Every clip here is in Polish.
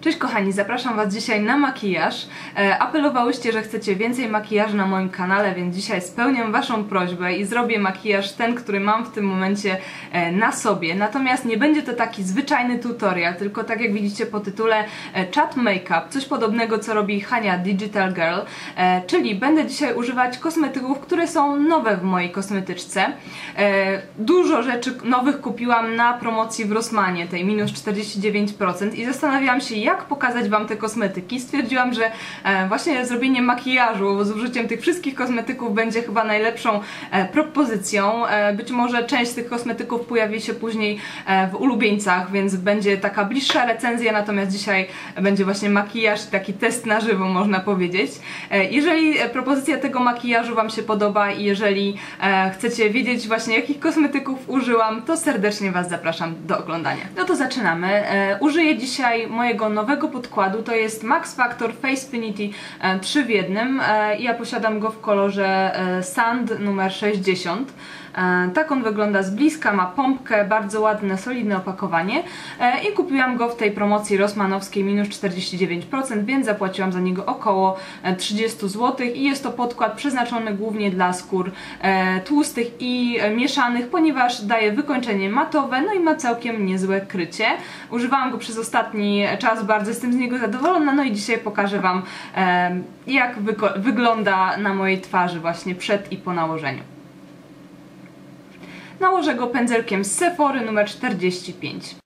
Cześć kochani, zapraszam Was dzisiaj na makijaż. E, apelowałyście, że chcecie więcej makijażu na moim kanale, więc dzisiaj spełniam Waszą prośbę i zrobię makijaż ten, który mam w tym momencie e, na sobie. Natomiast nie będzie to taki zwyczajny tutorial, tylko tak jak widzicie po tytule e, Chat Makeup, coś podobnego co robi Hania Digital Girl, e, czyli będę dzisiaj używać kosmetyków, które są nowe w mojej kosmetyczce. E, dużo rzeczy nowych kupiłam na promocji w Rossmanie, tej minus 49% i zastanawiałam się jak pokazać Wam te kosmetyki. Stwierdziłam, że e, właśnie zrobienie makijażu z użyciem tych wszystkich kosmetyków będzie chyba najlepszą e, propozycją. E, być może część tych kosmetyków pojawi się później w ulubieńcach, więc będzie taka bliższa recenzja, natomiast dzisiaj będzie właśnie makijaż, taki test na żywo można powiedzieć. Jeżeli propozycja tego makijażu Wam się podoba i jeżeli chcecie wiedzieć właśnie jakich kosmetyków użyłam, to serdecznie Was zapraszam do oglądania. No to zaczynamy. Użyję dzisiaj mojego nowego podkładu, to jest Max Factor Face Finity 3 w jednym. E, ja posiadam go w kolorze e, Sand numer 60. E, Tak on wygląda z bliska, ma pompkę, bardzo ładne, solidne opakowanie E, i kupiłam go w tej promocji Rossmanowskiej minus 49%, więc zapłaciłam za niego około e, 30 zł i jest to podkład przeznaczony głównie dla skór e, tłustych i e, mieszanych, ponieważ daje wykończenie matowe, no i ma całkiem niezłe krycie. Używałam go przez ostatni czas, bardzo jestem z niego zadowolona, no i dzisiaj pokażę Wam e, jak wygląda na mojej twarzy właśnie przed i po nałożeniu. Nałożę go pędzelkiem z Sephory numer 45.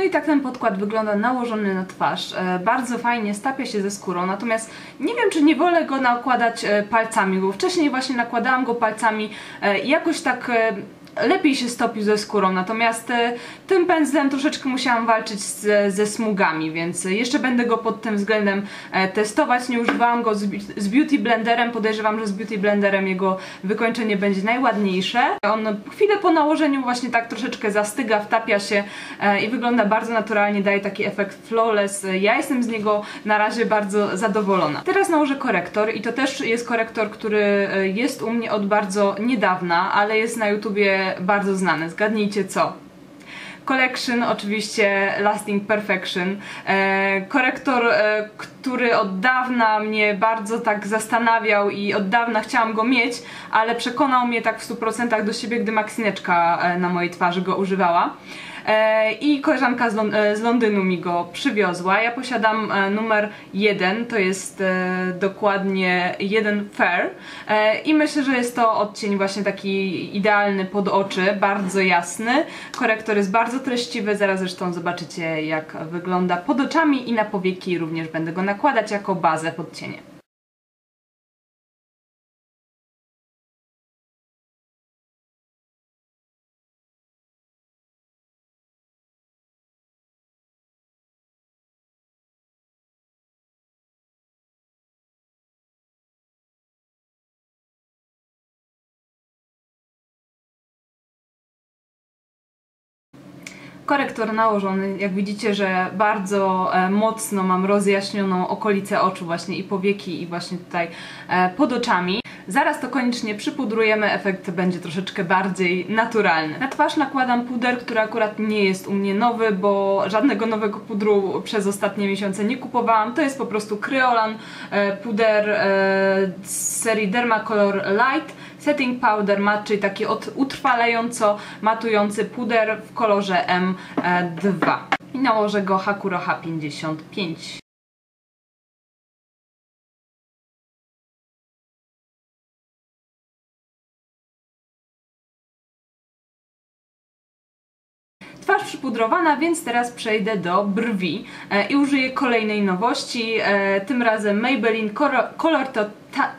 No i tak ten podkład wygląda nałożony na twarz. E, bardzo fajnie stapia się ze skórą, natomiast nie wiem, czy nie wolę go nakładać e, palcami, bo wcześniej właśnie nakładałam go palcami e, i jakoś tak lepiej się stopił ze skórą, natomiast e, tym pędzlem troszeczkę musiałam walczyć z, ze smugami, więc jeszcze będę go pod tym względem e, testować. Nie używałam go z, z Beauty Blenderem, podejrzewam, że z Beauty Blenderem jego wykończenie będzie najładniejsze. On chwilę po nałożeniu właśnie tak troszeczkę zastyga, wtapia się e, i wygląda bardzo naturalnie, daje taki efekt flawless. Ja jestem z niego na razie bardzo zadowolona. Teraz nałożę korektor i to też jest korektor, który e, jest u mnie od bardzo niedawna, ale jest na YouTubie bardzo znany. Zgadnijcie co? Collection, oczywiście Lasting Perfection. E, korektor, e, który od dawna mnie bardzo tak zastanawiał i od dawna chciałam go mieć, ale przekonał mnie tak w 100% do siebie, gdy Maxineczka e, na mojej twarzy go używała. E, I koleżanka z, e, z Londynu mi go przywiozła. Ja posiadam e, numer 1, to jest dokładnie 1 Fair. I myślę, że jest to odcień właśnie taki idealny pod oczy, bardzo jasny. Korektor jest bardzo treściwy, zaraz zresztą zobaczycie jak wygląda pod oczami i na powieki również będę go nakładać jako bazę pod cienie. Korektor nałożony, jak widzicie, że bardzo e, mocno mam rozjaśnioną okolicę oczu właśnie i powieki i właśnie tutaj e, pod oczami. Zaraz to koniecznie przypudrujemy, efekt będzie troszeczkę bardziej naturalny. Na twarz nakładam puder, który akurat nie jest u mnie nowy, bo żadnego nowego pudru przez ostatnie miesiące nie kupowałam. To jest po prostu Kryolan e, puder z serii Dermacolor Light Setting Powder Matte, czyli taki od, utrwalająco matujący puder w kolorze M2. I nałożę go Hakuroha 55. Twarz przypudrowana, więc teraz przejdę do brwi e, i użyję kolejnej nowości, e, tym razem Maybelline Color, Color to ta...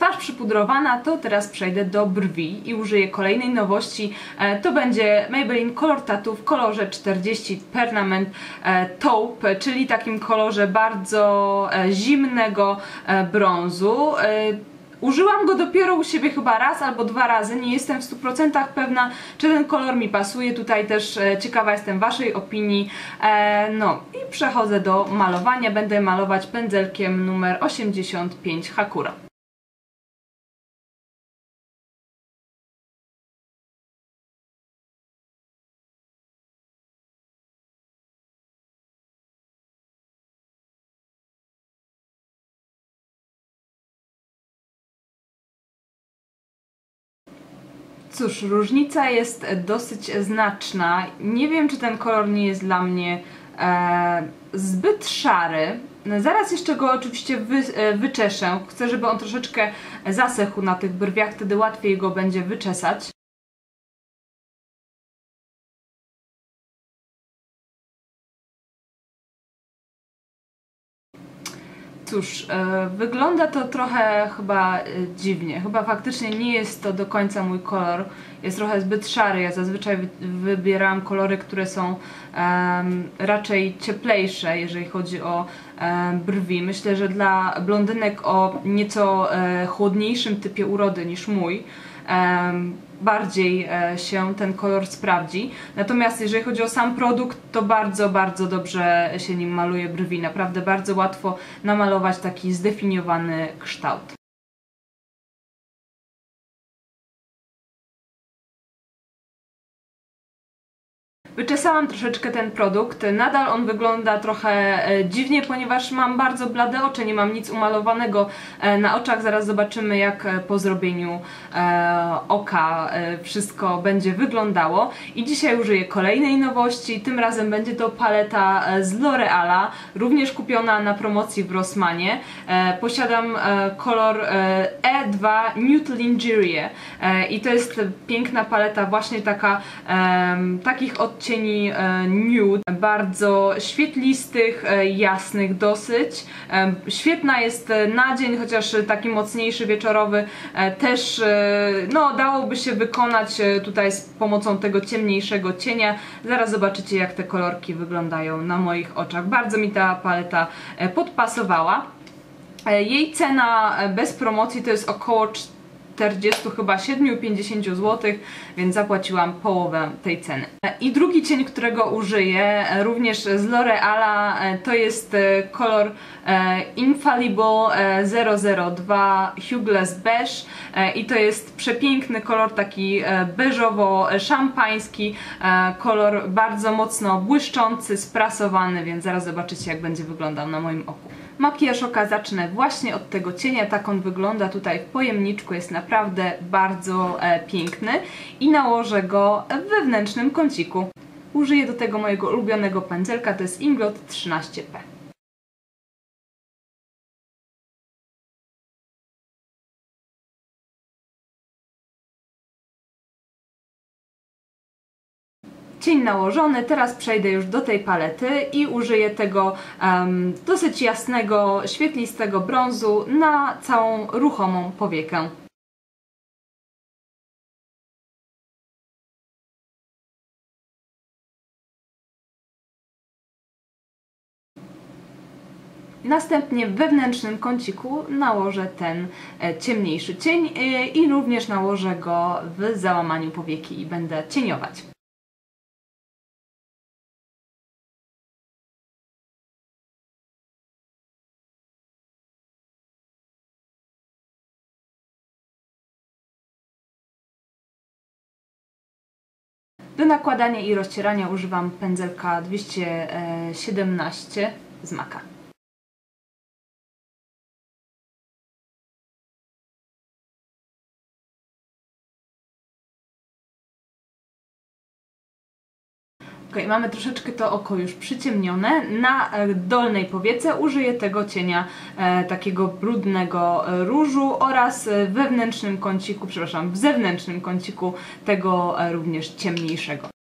Twarz przypudrowana, to teraz przejdę do brwi i użyję kolejnej nowości. E, to będzie Maybelline Color Tattoo w kolorze 40 Permanent e, Taupe, czyli takim kolorze bardzo e, zimnego brązu. Użyłam go dopiero u siebie chyba raz albo dwa razy, nie jestem w 100% pewna, czy ten kolor mi pasuje. Tutaj też ciekawa jestem Waszej opinii. No i przechodzę do malowania. Będę malować pędzelkiem numer 85 Hakura. Cóż, różnica jest dosyć znaczna. Nie wiem, czy ten kolor nie jest dla mnie e, zbyt szary. Zaraz jeszcze go oczywiście wy, e, wyczeszę. Chcę, żeby on troszeczkę zasechł na tych brwiach, wtedy łatwiej go będzie wyczesać. Cóż, e, wygląda to trochę chyba e, dziwnie. Chyba faktycznie nie jest to do końca mój kolor. Jest trochę zbyt szary. Ja zazwyczaj wy wybieram kolory, które są raczej cieplejsze, jeżeli chodzi o brwi. Myślę, że dla blondynek o nieco um, chłodniejszym typie urody niż mój bardziej e, się ten kolor sprawdzi. Natomiast jeżeli chodzi o sam produkt, to bardzo, bardzo dobrze się nim maluje brwi. Naprawdę bardzo łatwo namalować taki zdefiniowany kształt. Wyczesałam troszeczkę ten produkt, nadal on wygląda trochę e, dziwnie, ponieważ mam bardzo blade oczy, nie mam nic umalowanego e, na oczach, zaraz zobaczymy jak e, po zrobieniu oka wszystko będzie wyglądało. I dzisiaj użyję kolejnej nowości, tym razem będzie to paleta z L'Oreala, również kupiona na promocji w Rossmanie, posiadam kolor E2 Nude Lingerie i to jest piękna paleta właśnie taka takich odcieni odcieni e, nude, bardzo świetlistych, e, jasnych dosyć. E, świetna jest na dzień, chociaż taki mocniejszy, wieczorowy też no, dałoby się wykonać tutaj z pomocą tego ciemniejszego cienia. Zaraz zobaczycie jak te kolorki wyglądają na moich oczach. Bardzo mi ta paleta podpasowała. Jej cena bez promocji to jest około 40 chyba 7,50 zł, więc zapłaciłam połowę tej ceny. I drugi cień, którego użyję, również z L'Oreala, to jest e, kolor e, Infallible 002 e, Hughless Beige i to jest przepiękny kolor, taki beżowo-szampański, kolor bardzo mocno błyszczący, sprasowany, więc zaraz zobaczycie jak będzie wyglądał na moim oku. Makijaż oka zacznę właśnie od tego cienia, tak on wygląda tutaj w pojemniczku, jest naprawdę bardzo e, piękny i nałożę go w wewnętrznym kąciku. Użyję do tego mojego ulubionego pędzelka, to jest Inglot 13P. Cień nałożony, teraz przejdę już do tej palety i użyję tego um, dosyć jasnego, świetlistego brązu na całą ruchomą powiekę. Następnie w wewnętrznym kąciku nałożę ten e, ciemniejszy cień e, i również nałożę go w załamaniu powieki i będę cieniować. Do nakładania i rozcierania używam pędzelka 217 z Maka. Ok, mamy troszeczkę to oko już przyciemnione. Na e, dolnej powiece użyję tego cienia e, takiego brudnego e, różu oraz w wewnętrznym kąciku, przepraszam, w zewnętrznym kąciku tego e, również ciemniejszego.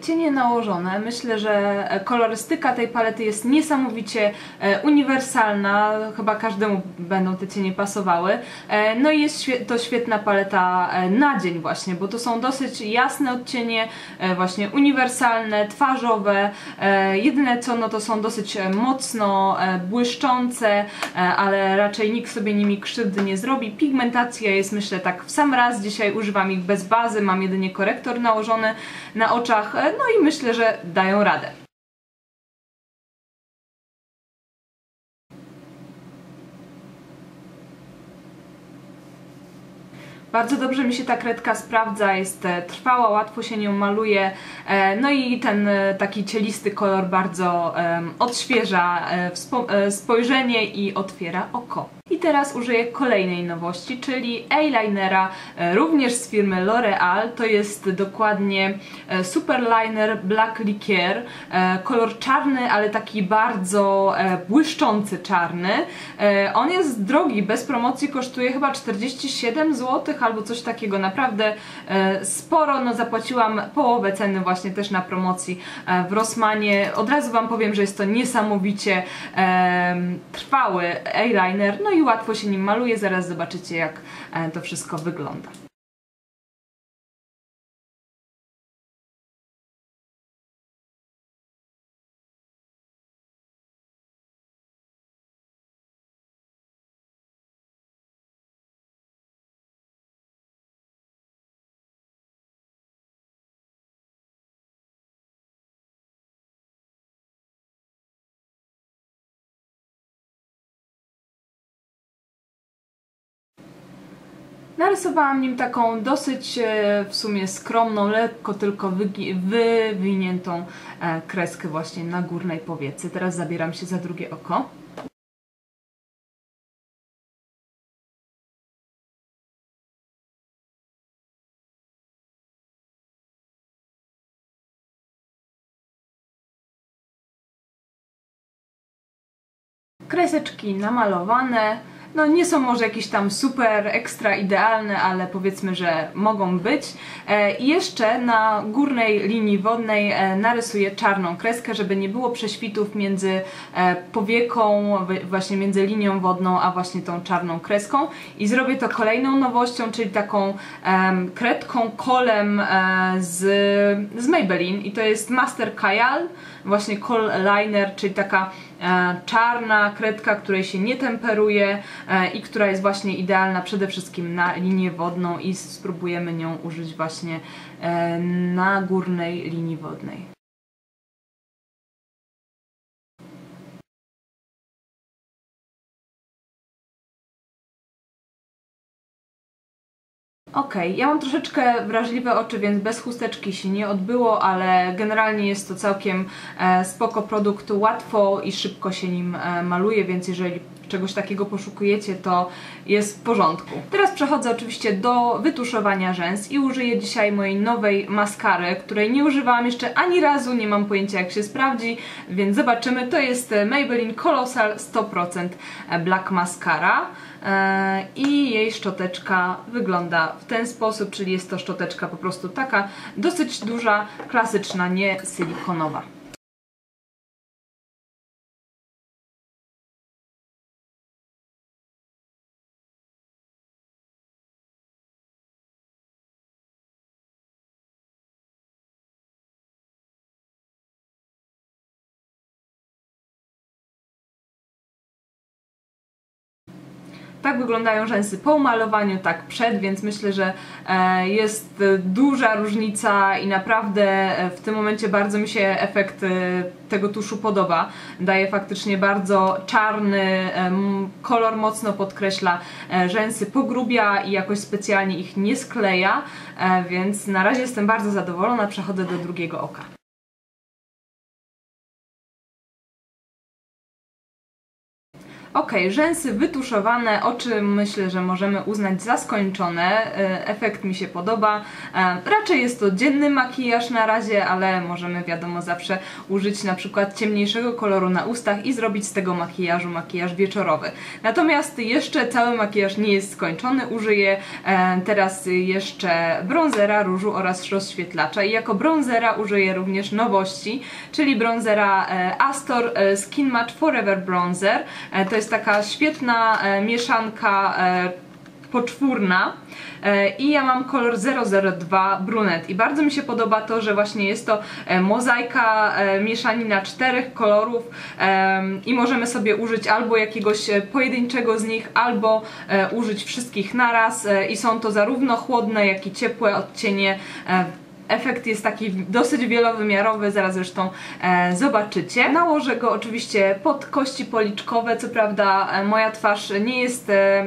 Cienie nałożone. Myślę, że e, kolorystyka tej palety jest niesamowicie e, uniwersalna. Chyba każdemu będą te cienie pasowały. E, no i jest to świetna paleta na dzień właśnie, bo to są dosyć jasne odcienie, właśnie uniwersalne, twarzowe. Jedyne co, no to są dosyć mocno błyszczące, ale raczej nikt sobie nimi krzywdy nie zrobi. Pigmentacja jest myślę tak w sam raz. Dzisiaj używam ich bez bazy, mam jedynie korektor nałożony na oczach E, no i myślę, że dają radę. Bardzo dobrze mi się ta kredka sprawdza, jest e, trwała, łatwo się nią maluje, e, no i ten taki cielisty kolor bardzo odświeża spojrzenie i otwiera oko. I teraz użyję kolejnej nowości, czyli eyelinera, e, również z firmy L'Oreal. To jest dokładnie e, Superliner Black Liqueur. E, kolor czarny, ale taki bardzo błyszczący czarny. On jest drogi, bez promocji kosztuje chyba 47 zł albo coś takiego. Naprawdę sporo, no zapłaciłam połowę ceny właśnie też na promocji w Rossmanie. Od razu Wam powiem, że jest to niesamowicie trwały eyeliner. No i i łatwo się nim maluje. Zaraz zobaczycie jak e, to wszystko wygląda. Narysowałam nim taką dosyć e, w sumie skromną, lekko tylko wywiniętą e, kreskę właśnie na górnej powiece. Teraz zabieram się za drugie oko. Kreseczki namalowane, no nie są może jakieś tam super, ekstra idealne, ale powiedzmy, że mogą być. E, I jeszcze na górnej linii wodnej e, narysuję czarną kreskę, żeby nie było prześwitów między e, powieką, właśnie między linią wodną, a właśnie tą czarną kreską. I zrobię to kolejną nowością, czyli taką kredką kolem z, z Maybelline i to jest Master Kajal, właśnie Col Liner, czyli taka E, czarna kredka, której się nie temperuje e, i która jest właśnie idealna przede wszystkim na linię wodną i spróbujemy nią użyć właśnie e, na górnej linii wodnej. Okej, okay, ja mam troszeczkę wrażliwe oczy, więc bez chusteczki się nie odbyło, ale generalnie jest to całkiem e, spoko produkt, łatwo i szybko się nim e, maluje, więc jeżeli czegoś takiego poszukujecie, to jest w porządku. Teraz przechodzę oczywiście do wytuszowania rzęs i użyję dzisiaj mojej nowej maskary, której nie używałam jeszcze ani razu, nie mam pojęcia jak się sprawdzi, więc zobaczymy. To jest Maybelline Colossal 100% Black Mascara e, i jej szczoteczka wygląda w ten sposób, czyli jest to szczoteczka po prostu taka dosyć duża, klasyczna, nie silikonowa. Tak wyglądają rzęsy po umalowaniu, tak przed, więc myślę, że e, jest duża różnica i naprawdę e, w tym momencie bardzo mi się efekt e, tego tuszu podoba. Daje faktycznie bardzo czarny kolor, mocno podkreśla rzęsy, pogrubia i jakoś specjalnie ich nie skleja, więc na razie jestem bardzo zadowolona, przechodzę do drugiego oka. Ok, rzęsy wytuszowane, oczy myślę, że możemy uznać za skończone. E, efekt mi się podoba. E, raczej jest to dzienny makijaż na razie, ale możemy wiadomo zawsze użyć na przykład ciemniejszego koloru na ustach i zrobić z tego makijażu makijaż wieczorowy. Natomiast jeszcze cały makijaż nie jest skończony. Użyję e, teraz jeszcze bronzera, różu oraz rozświetlacza i jako bronzera użyję również nowości, czyli bronzera Astor Skin Match Forever Bronzer. To jest taka świetna e, mieszanka e, poczwórna. E, i ja mam kolor 002 brunet. I bardzo mi się podoba to, że właśnie jest to mozaika mieszanina czterech kolorów i możemy sobie użyć albo jakiegoś pojedynczego z nich, albo użyć wszystkich naraz. I są to zarówno chłodne, jak i ciepłe odcienie efekt jest taki dosyć wielowymiarowy, zaraz zresztą e, zobaczycie. Nałożę go oczywiście pod kości policzkowe, co prawda e, moja twarz nie jest... E,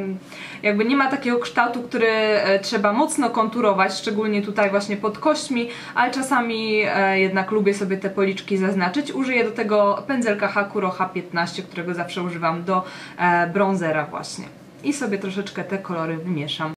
jakby nie ma takiego kształtu, który e, trzeba mocno konturować, szczególnie tutaj właśnie pod kośćmi, ale czasami e, jednak lubię sobie te policzki zaznaczyć. Użyję do tego pędzelka Hakuro H15, którego zawsze używam do e, bronzera właśnie. I sobie troszeczkę te kolory wymieszam.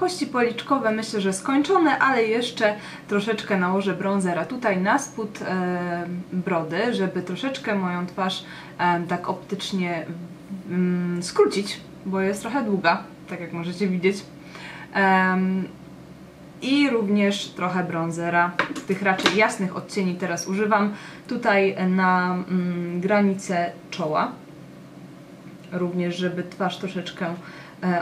Kości policzkowe myślę, że skończone, ale jeszcze troszeczkę nałożę bronzera tutaj na spód e, brody, żeby troszeczkę moją twarz e, tak optycznie mm, skrócić, bo jest trochę długa, tak jak możecie widzieć. I również trochę bronzera, tych raczej jasnych odcieni teraz używam tutaj na mm, granicę czoła również żeby twarz troszeczkę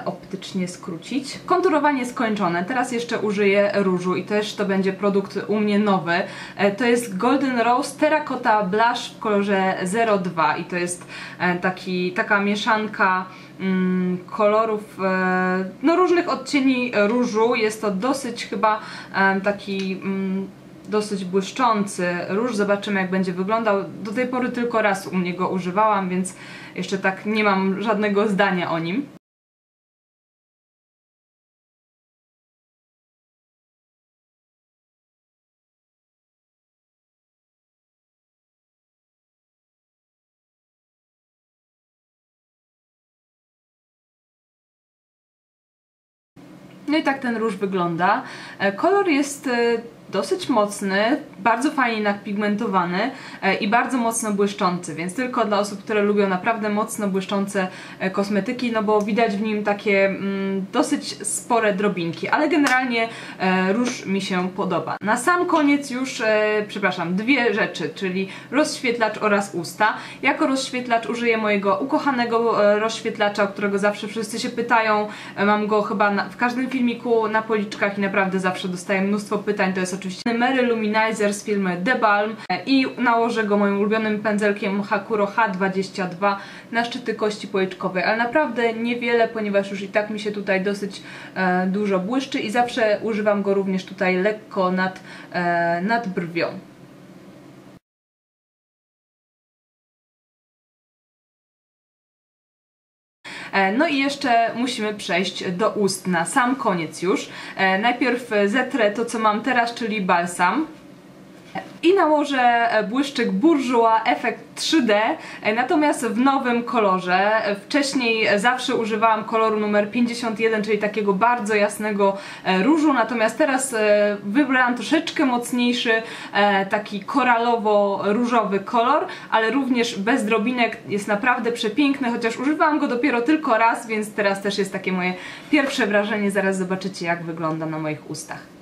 optycznie skrócić. Konturowanie skończone. Teraz jeszcze użyję różu i też to będzie produkt u mnie nowy. E, to jest Golden Rose Terracotta Blush w kolorze 02 i to jest e, taki, taka mieszanka mm, kolorów, no różnych odcieni różu. Jest to dosyć chyba taki mm, dosyć błyszczący róż. Zobaczymy jak będzie wyglądał. Do tej pory tylko raz u mnie go używałam, więc jeszcze tak nie mam żadnego zdania o nim. No i tak ten róż wygląda. E, kolor jest e, dosyć mocny, bardzo fajnie napigmentowany e, i bardzo mocno błyszczący, więc tylko dla osób, które lubią naprawdę mocno błyszczące e, kosmetyki, no bo widać w nim takie mm, dosyć spore drobinki, ale generalnie e, róż mi się podoba. Na sam koniec już, przepraszam, dwie rzeczy, czyli rozświetlacz oraz usta. Jako rozświetlacz użyję mojego ukochanego rozświetlacza, o którego zawsze wszyscy się pytają, mam go chyba w każdym filmiku na policzkach i naprawdę zawsze dostaję mnóstwo pytań, to jest oczywiście Mary Luminizer z filmu The Balm i nałożę go moim ulubionym pędzelkiem Hakuro H22 na szczyty kości policzkowej, ale naprawdę niewiele, ponieważ już i tak mi się tutaj dosyć e, dużo błyszczy i zawsze używam go również tutaj lekko nad, e, nad brwią. No i jeszcze musimy przejść do ust na sam koniec już. E, najpierw zetrę to, co mam teraz, czyli balsam. I nałożę błyszczyk Bourjois Effect 3D, natomiast w nowym kolorze. Wcześniej zawsze używałam koloru numer 51, czyli takiego bardzo jasnego e, różu, natomiast teraz e, wybrałam troszeczkę mocniejszy, e, taki koralowo-różowy kolor, ale również bez drobinek, jest naprawdę przepiękny, chociaż używałam go dopiero tylko raz, więc teraz też jest takie moje pierwsze wrażenie, zaraz zobaczycie jak wygląda na moich ustach.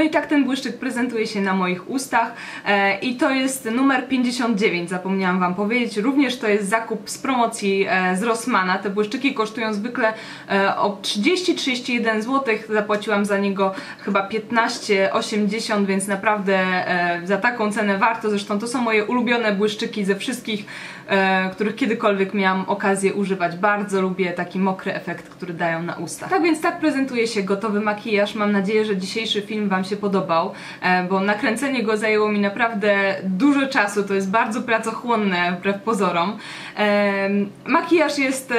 No i tak ten błyszczyk prezentuje się na moich ustach e, i to jest numer 59, zapomniałam Wam powiedzieć. Również to jest zakup z promocji e, z Rossmana. Te błyszczyki kosztują zwykle e, o 30-31 zł. Zapłaciłam za niego chyba 15,80, więc naprawdę e, za taką cenę warto. Zresztą to są moje ulubione błyszczyki ze wszystkich, e, których kiedykolwiek miałam okazję używać. Bardzo lubię taki mokry efekt, który dają na usta. Tak więc tak prezentuje się gotowy makijaż. Mam nadzieję, że dzisiejszy film Wam się podobał, e, bo nakręcenie go zajęło mi naprawdę dużo czasu. To jest bardzo pracochłonne, wbrew pozorom. E, makijaż jest e,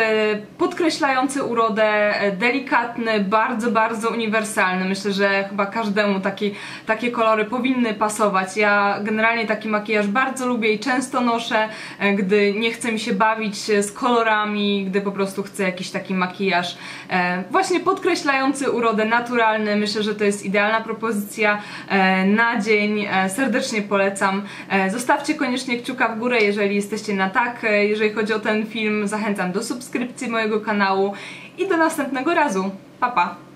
podkreślający urodę, delikatny, bardzo, bardzo uniwersalny. Myślę, że chyba każdemu taki, takie kolory powinny pasować. Ja generalnie taki makijaż bardzo lubię i często noszę, gdy nie chcę mi się bawić z kolorami, gdy po prostu chcę jakiś taki makijaż właśnie podkreślający urodę, naturalny. Myślę, że to jest idealna propozycja e, na dzień. E, serdecznie polecam. E, Zostawcie koniecznie kciuka w górę, jeżeli jesteście na tak. Jeżeli chodzi o ten film, zachęcam do subskrypcji mojego kanału i do następnego razu. Pa, pa!